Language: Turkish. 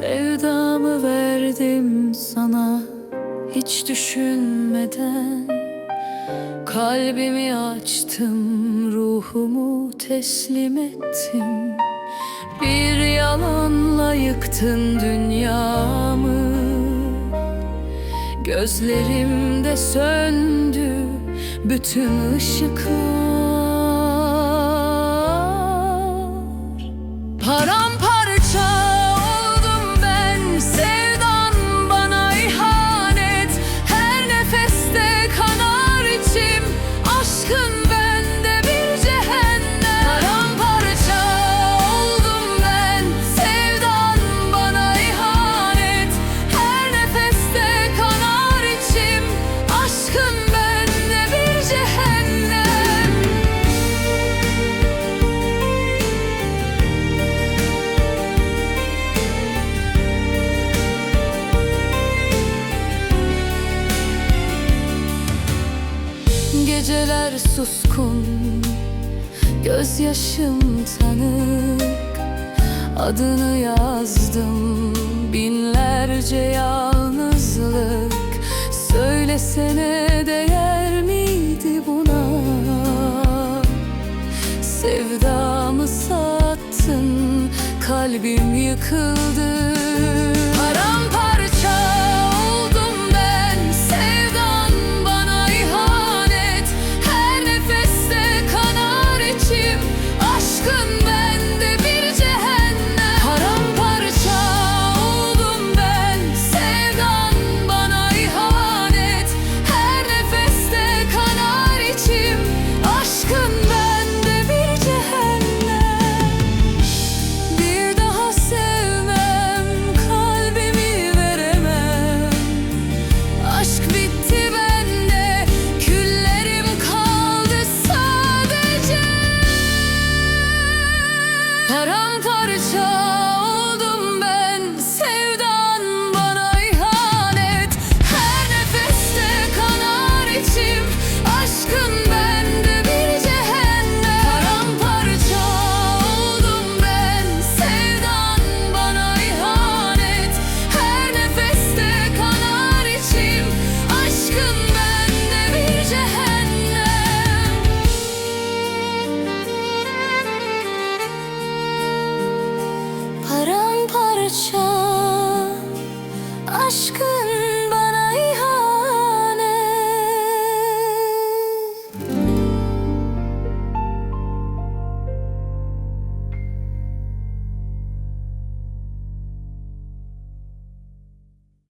Sevdamı verdim sana hiç düşünmeden. Kalbimi açtım, ruhumu teslim ettim. Bir yalanla yıktın dünyamı. Gözlerimde söndü bütün ışıklar. Geceler suskun Gözyaşım tanık. Adını yazdım Binlerce yalnızlık. Söylesene değer miydi buna? Sevdamı sattın Kalbim yıkıldı. kaçan aşkı